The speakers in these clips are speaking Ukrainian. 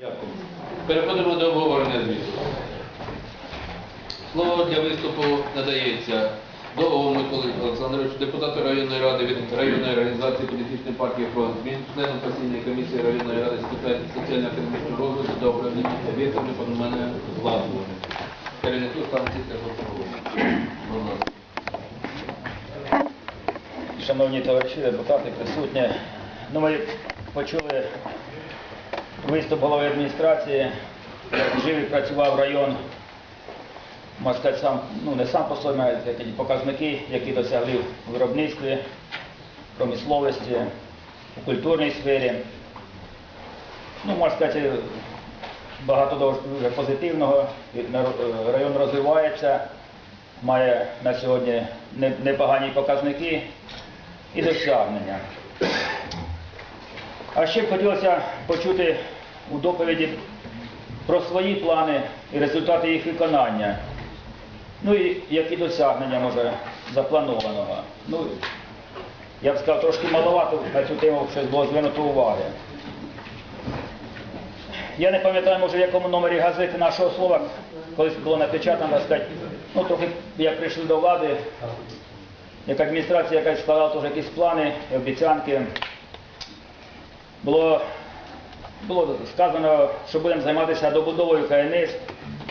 Дякую. Переходимо до обговорення звіту. Слово для виступу надається Довгому Миколі Олександровичу, депутату районної ради від районної організації політичної партії «Фронт змін», членом постійної комісії районної ради з питань соціально-економічного розвитку та управління об'єктами комунальної власності. Керівнику станції Тернопільського. Шановні товариші, депутати, присутні. Ну, ми почули виступ голови адміністрації, жив і працював район, можна сказати, сам, ну не сам по собі, а такі показники, які досягли в виробництві, промисловості, у культурній сфері. Ну, можна сказати, багато дуже- позитивного. Район розвивається, має на сьогодні не- непогані показники і досягнення. А ще б хотілося почути у доповіді про свої плани і результати їх виконання. Ну і які досягнення може запланованого. Ну, я б сказав, трошки маловато на цю тему щось було звернуто уваги. Я не пам'ятаю, може, в якому номері газети нашого слова колись було напечатано, сказати, ну трохи як прийшли до влади, як адміністрація якась складала теж якісь плани обіцянки. Було, було сказано, що будемо займатися добудовою КНС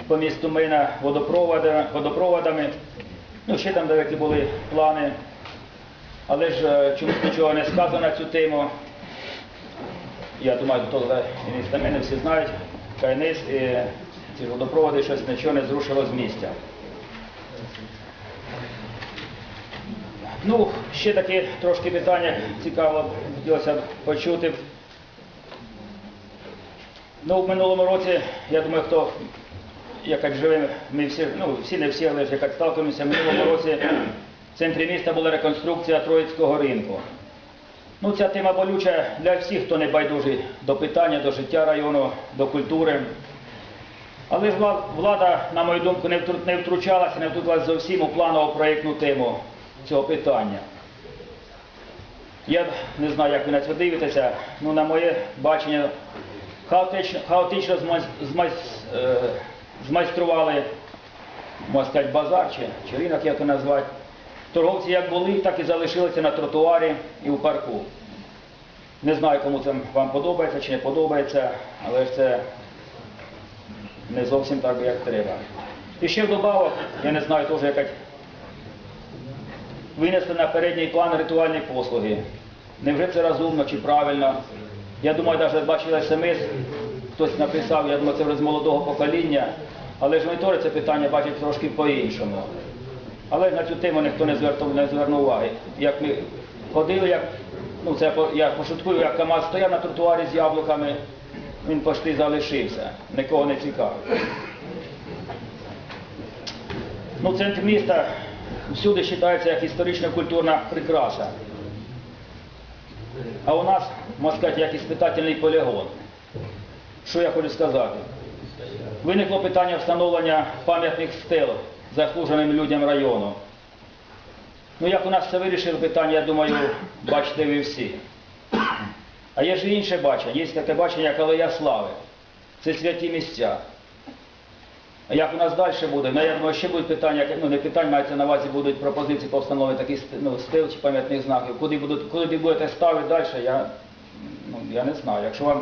по місту Мина водопроводами. Ну, ще там деякі були плани. Але ж е, чомусь нічого не сказано на цю тему. Я думаю, хто міста мене всі знають, КНС і ці водопроводи щось нічого не зрушило з місця. Ну, ще таке трошки питання цікаво хотілося б почути. Ну, в минулому році, я думаю, хто як живе, ми всі, ну всі не всі, але ж як сталкуємося, в минулому році в центрі міста була реконструкція Троїцького ринку. Ну, ця тема болюча для всіх, хто не байдужий до питання, до життя району, до культури. Але ж влада, на мою думку, не втру- не втручалася, не втрутилася зовсім у планову проєктну тему цього питання. Я не знаю, як ви на це дивитеся, ну на моє бачення хаотично, хаотично змайс- змайс- е, змайстрували, можна сказати, базар чи, чи ринок, як його назвати. Торговці як були, так і залишилися на тротуарі і у парку. Не знаю, кому це вам подобається чи не подобається, але ж це не зовсім так, як треба. І ще вдобавок, я не знаю, теж якась винесли на передній план ритуальні послуги. Невже це розумно чи правильно? Я думаю, навіть бачили смс, хтось написав, я думаю, це вже з молодого покоління, але ж монітори це питання бачать трошки по-іншому. Але на цю тему ніхто не звернув, не звернув уваги. Як ми ходили, як, ну це я пошуткую, як КАМАЗ стояв на тротуарі з яблуками, він пошти залишився, нікого не цікавив. Ну, центр міста всюди вважається як історично-культурна прикраса. А у нас, можна сказати, як іспитательний полігон. Що я хочу сказати? Виникло питання встановлення пам'ятних стел заслуженим людям району. Ну, як у нас це вирішили питання, я думаю, бачите ви всі. А є ж інше бачення. Є таке бачення, як Алея Слави. Це святі місця. Як у нас далі буде? Ну, я думаю, ще будуть питання, ну не питання, мається на увазі будуть пропозиції по встановленню таких ну, стил чи пам'ятних знаків. Куди, будуть, куди будете ставити далі, я, ну, я не знаю. Якщо вам,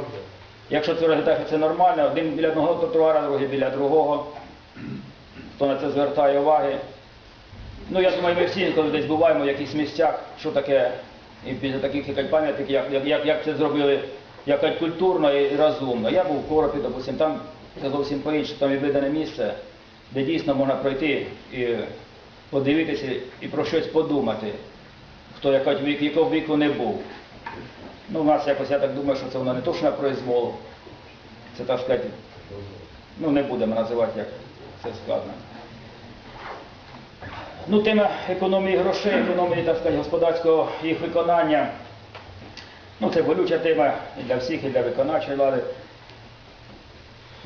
якщо це що це нормально, один біля одного тротуара, другий біля другого, хто на це звертає уваги. Ну, я думаю, ми всі, коли десь буваємо в якихось місцях, що таке, і після таких пам'ятників, як, як, як це зробили якось культурно і розумно. Я був в Коропі, допустим, там це зовсім по-іншому, там відведене місце, де дійсно можна пройти і подивитися і про щось подумати, хто якось вік, якого віку не був. Ну, у нас якось, я так думаю, що це воно не то, що на произвол, це так сказати, ну не будемо називати, як це сказано. Ну, тема економії грошей, економії, так сказати, господарського їх виконання. Ну, це болюча тема і для всіх, і для виконавчої влади.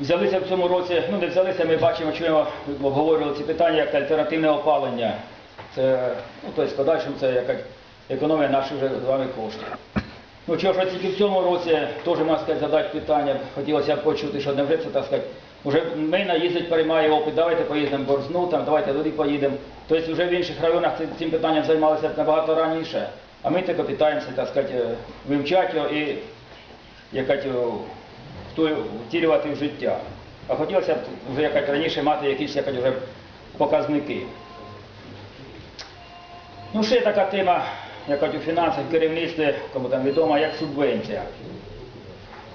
Взялися в цьому році, ну не взялися, ми бачимо, чуємо, обговорювали ці питання, як альтернативне опалення. Це, ну, тобто, в подальшому це якась економія наших вже з вами коштів. Ну чого ж тільки в цьому році теж можна сказати, задати питання, хотілося б почути, що невже це так сказати. Уже Мина їздить, переймає опит, давайте поїдемо в Борзну, там, давайте туди поїдемо. Тобто вже в інших районах цим, питанням займалися набагато раніше. А ми тільки питаємося, так сказати, е, вивчати його і якось втілювати в життя. А хотілося б вже якось раніше мати якісь якось вже показники. Ну, ще така тема, яка у фінансах, керівництві, кому там відома, як субвенція.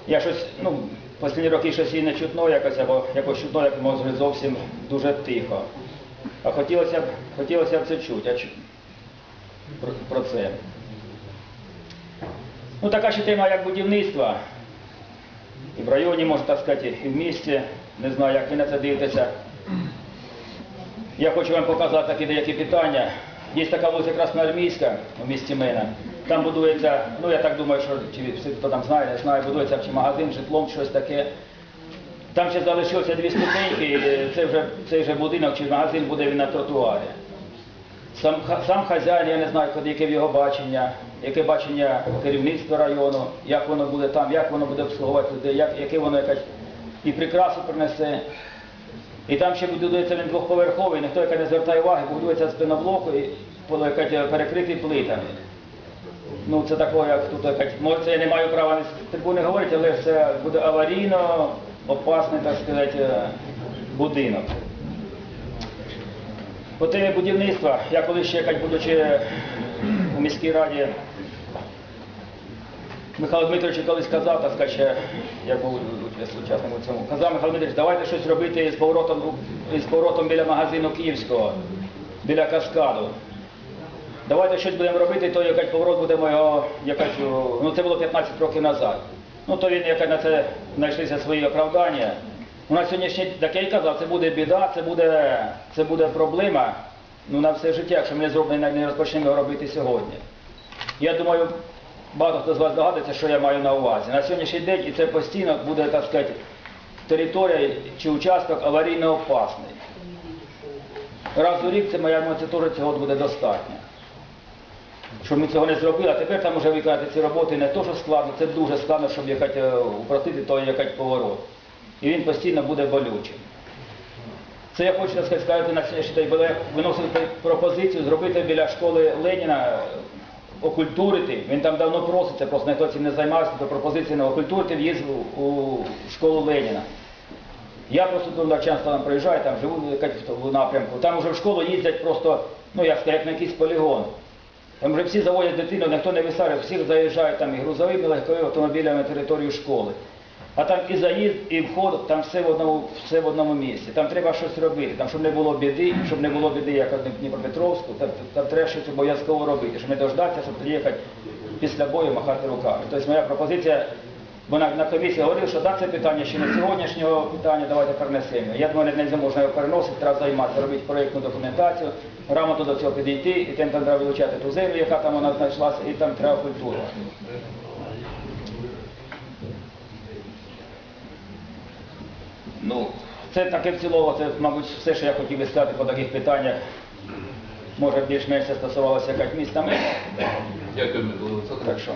Я щось, ну, останні роки щось її не чутно якось, або якось чутно, як може зовсім дуже тихо. А хотілося б, хотілося б це чути, чу- про, про це. Ну, така ще тема, як будівництво. І в районі, можна так сказати, і в місті. Не знаю, як ви на це дивитеся. Я хочу вам показати такі деякі питання. Є така вулиця Красноармійська у місті Мина. Там будується, ну я так думаю, що чи хто там знає, не знає, будується чи магазин, житлом, щось таке. Там ще залишилося дві ступеньки, і це вже, цей вже будинок чи магазин буде він на тротуарі. Сам, сам хазяїн, я не знаю, яке його бачення, яке бачення керівництва району, як воно буде там, як воно буде обслуговувати людей, як, яке воно якась і прикрасу принесе. І там ще будується він двохповерховий, ніхто яка не звертає уваги, будується з пеноблоку і якась перекритий плитами. Ну це такого, як тут якась, може це я не маю права з трибуни говорити, але це буде аварійно опасний, так сказати, будинок. По темі будівництва, я коли ще як будучи у міській раді, Михайло Дмитрович колись казав, так сказати, я був учасником у цьому, казав Михайло Дмитрович, давайте щось робити з поворотом, з поворотом біля магазину Київського, біля каскаду. Давайте щось будемо робити, то якась поворот будемо його, якась, ну це було 15 років назад. Ну то він яка на це знайшлися свої оправдання. Ну, на сьогоднішній так я й казав, це буде біда, це буде, це буде проблема ну, на все життя, якщо ми не зробимо, не розпочнемо робити сьогодні. Я думаю, багато хто з вас догадується, що я маю на увазі. На сьогоднішній день і це постійно буде, так сказати, територія чи участок аварійно опасний. Раз у рік це моя теж цього буде достатньо. Щоб ми цього не зробили, а тепер там вже виконати ці роботи не то, що складно, це дуже складно, щоб е, упростити той якать поворот. І він постійно буде болючим. Це я хочу сказати, сказати на бо виносив пропозицію зробити біля школи Леніна е, окультурити. Він там давно проситься, просто ніхто цим не займався, то пропозиція на окультурити в'їзд у, школу Леніна. Я просто до навчанства там приїжджаю, там живу в напрямку. Там вже в школу їздять просто, ну як сказати, як на якийсь полігон. Там вже всі заводять дитину, ніхто не висарює, всі заїжджають там і грузовими, легковими автомобілями на територію школи. А там і заїзд, і вход, там все в одному, все в одному місці. Там треба щось робити, там щоб не було біди, щоб не було біди, як в Дніпропетровську, там, там треба щось обов'язково робити, щоб не дождатися, щоб приїхати після бою махати руками. Тобто моя пропозиція, вона на комісії говорила, що да, це питання ще не сьогоднішнього питання, давайте перенесемо. Я думаю, не можна його переносити, треба займатися, робити проєктну документацію, грамотно до цього підійти, і тим там треба вилучати ту землю, яка там вона знайшлася, і там треба культуру. Ну, це таке в цілому, це, мабуть, все, що я хотів би сказати по таких питаннях. Може, більш-менш стосувалося якась міста. Дякую, Микола Олександрович. Так що.